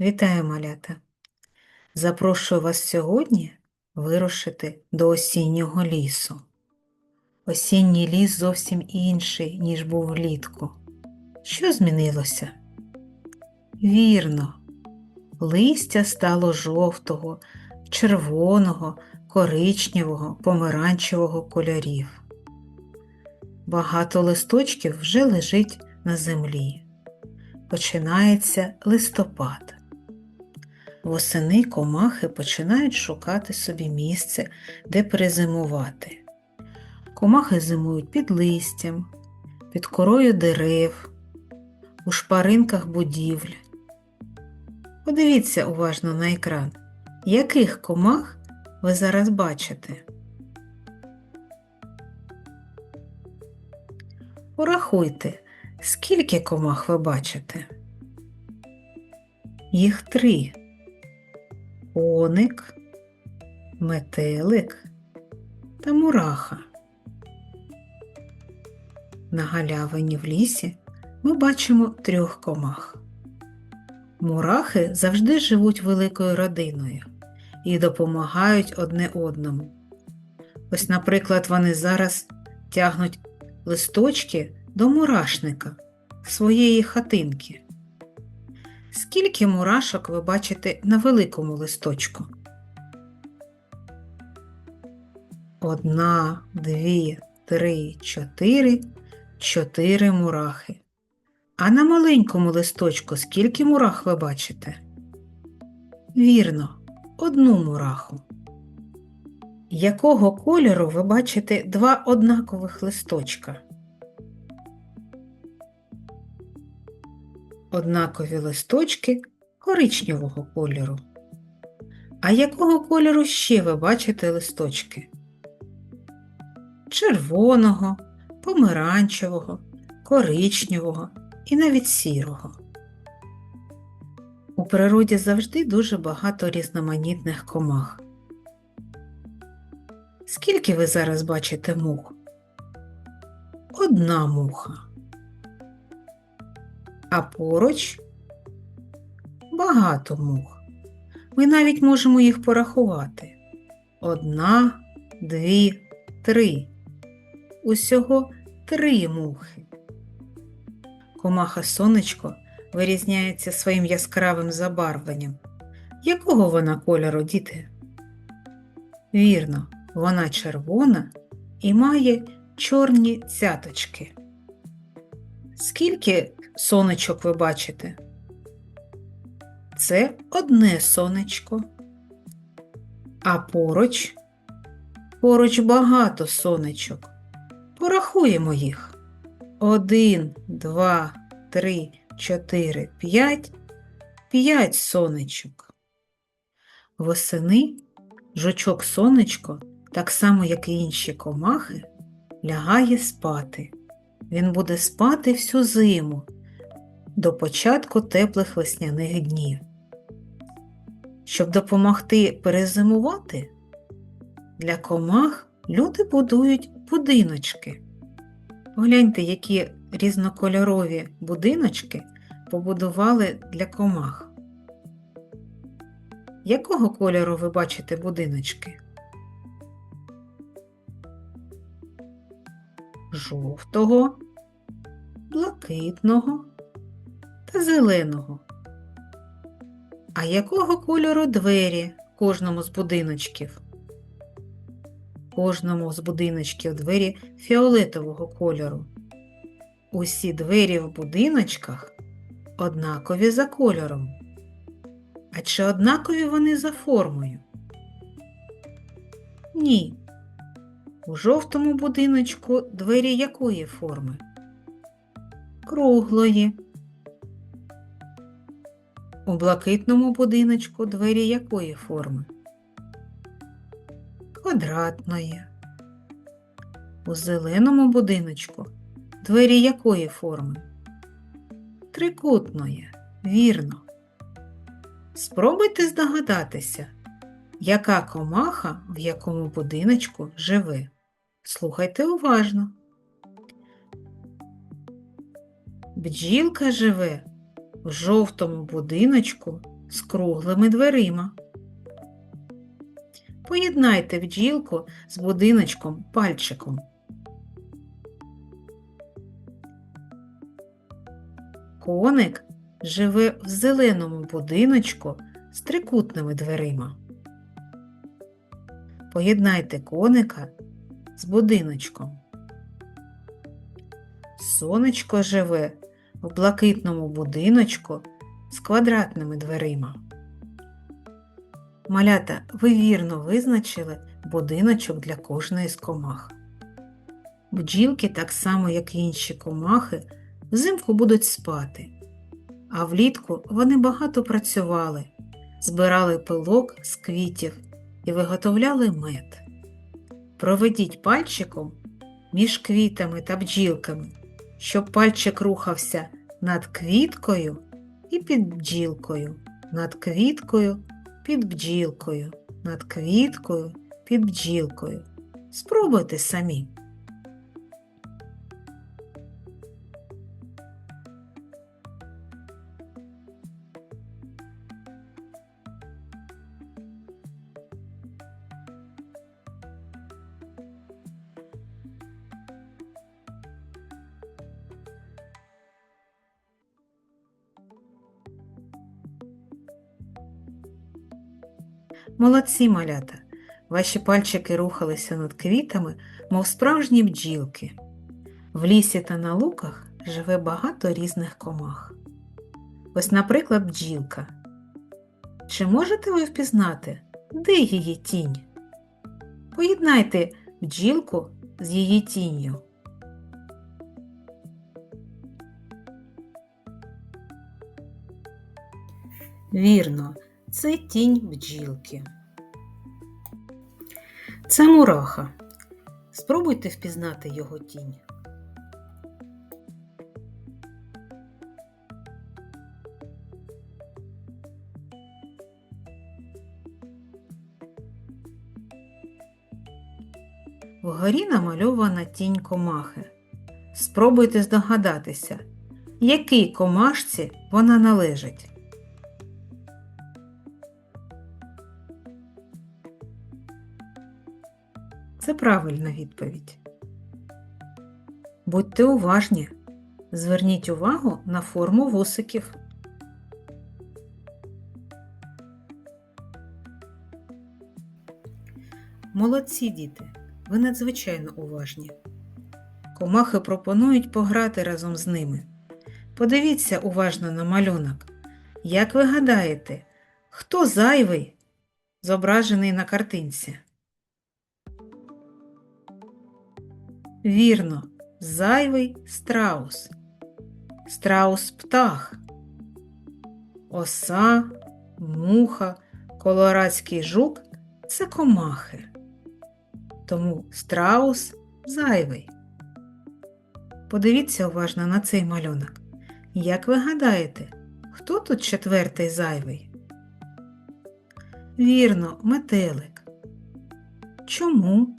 Вітаю, малята! Запрошую вас сьогодні вирушити до осіннього лісу. Осінній ліс зовсім інший, ніж був влітку. Що змінилося? Вірно, листя стало жовтого, червоного, коричневого, помаранчевого кольорів. Багато листочків вже лежить на землі. Починається листопад. Восени комахи починають шукати собі місце, де перезимувати. Комахи зимують під листям, під корою дерев, у шпаринках будівель. Подивіться уважно на екран, яких комах ви зараз бачите. Порахуйте, скільки комах ви бачите. Їх три коник, метелик та мураха. На галявині в лісі ми бачимо трьох комах. Мурахи завжди живуть великою родиною і допомагають одне одному. Ось, наприклад, вони зараз тягнуть листочки до мурашника своєї хатинки. Скільки мурашок ви бачите на великому листочку? Одна, дві, три, чотири, чотири мурахи. А на маленькому листочку скільки мурах ви бачите? Вірно, одну мураху. Якого кольору ви бачите два однакових листочка? Однакові листочки коричневого кольору. А якого кольору ще ви бачите листочки? Червоного, помаранчевого, коричневого і навіть сірого. У природі завжди дуже багато різноманітних комах. Скільки ви зараз бачите мух? Одна муха а поруч багато мух. Ми навіть можемо їх порахувати. Одна, дві, три. Усього три мухи. Комаха сонечко вирізняється своїм яскравим забарвленням. Якого вона кольору, діти? Вірно, вона червона і має чорні цяточки. Скільки сонечок ви бачите? Це одне сонечко. А поруч, поруч багато сонечок. Порахуємо їх. Один, два, три, чотири, п'ять, п'ять сонечок. Восени жучок сонечко, так само, як і інші комахи, лягає спати. Він буде спати всю зиму до початку теплих весняних днів. Щоб допомогти перезимувати, для комах люди будують будиночки. Гляньте, які різнокольорові будиночки побудували для комах. Якого кольору ви бачите будиночки? Жовтого, блакитного та зеленого. А якого кольору двері кожному з будиночків? Кожному з будиночків двері фіолетового кольору. Усі двері в будиночках однакові за кольором. А чи однакові вони за формою? Ні. У жовтому будиночку двері якої форми? Круглої. У блакитному будиночку двері якої форми? Квадратної. У зеленому будиночку двері якої форми? Трикутної. Вірно. Спробуйте здогадатися, яка комаха в якому будиночку живе. Слухайте уважно. Бджілка живе в жовтому будиночку з круглими дверима. Поєднайте бджілку з будиночком пальчиком. Коник живе в зеленому будиночку з трикутними дверима. Поєднайте коника з будиночком. Сонечко живе в блакитному будиночку з квадратними дверима. Малята, ви вірно визначили будиночок для кожної з комах. Бджілки, так само як і інші комахи, взимку будуть спати, а влітку вони багато працювали, збирали пилок з квітів і виготовляли мед. Проведіть пальчиком між квітами та бджілками, щоб пальчик рухався над квіткою і під бджілкою, над квіткою, під бджілкою, над квіткою, під бджілкою. Спробуйте самі. Молодці малята! Ваші пальчики рухалися над квітами, мов справжні бджілки. В лісі та на луках живе багато різних комах. Ось, наприклад, бджілка. Чи можете ви впізнати, де її тінь? Поєднайте бджілку з її тінню. Вірно, це тінь бджілки. Це мураха. Спробуйте впізнати його тінь. Вгорі намальована тінь комахи. Спробуйте здогадатися, якій комашці вона належить. Це правильна відповідь. Будьте уважні. Зверніть увагу на форму вусиків. Молодці діти, ви надзвичайно уважні. Комахи пропонують пограти разом з ними. Подивіться уважно на малюнок. Як ви гадаєте, хто зайвий зображений на картинці? Вірно, зайвий страус. Страус птах. Оса, муха, колорадський жук це комахи. Тому страус зайвий. Подивіться уважно на цей малюнок. Як ви гадаєте, хто тут четвертий зайвий? Вірно, метелик. Чому?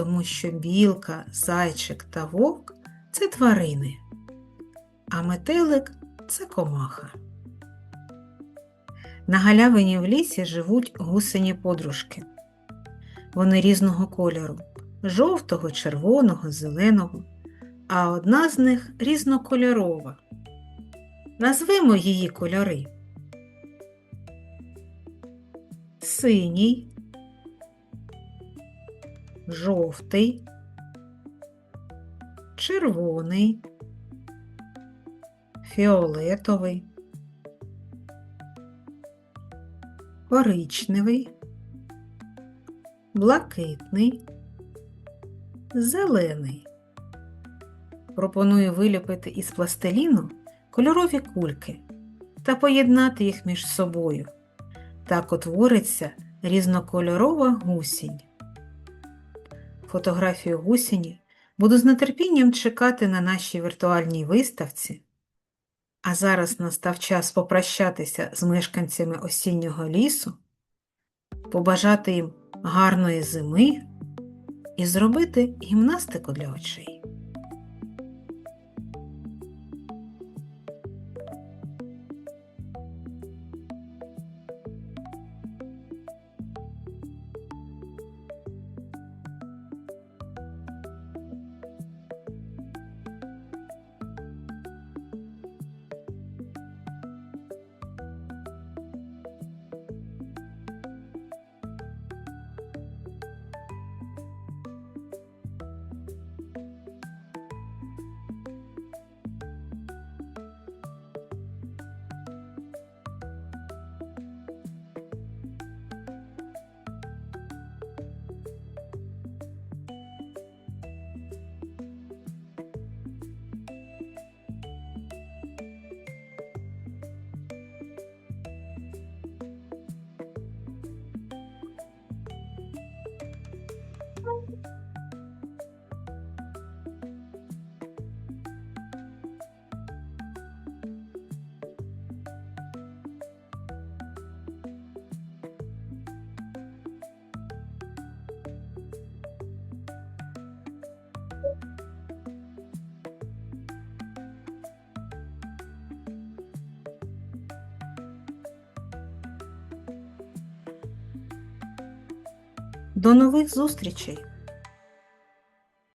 Тому що білка, зайчик та вовк це тварини, а метелик це комаха. На галявині в лісі живуть гусені подружки. Вони різного кольору жовтого, червоного, зеленого, а одна з них різнокольорова. Назвемо її кольори. Синій, жовтий, червоний, фіолетовий, коричневий, блакитний, зелений. Пропоную виліпити із пластиліну кольорові кульки та поєднати їх між собою. Так утвориться різнокольорова гусінь фотографію гусені буду з нетерпінням чекати на нашій віртуальній виставці. А зараз настав час попрощатися з мешканцями осіннього лісу, побажати їм гарної зими і зробити гімнастику для очей. До нових зустрічей!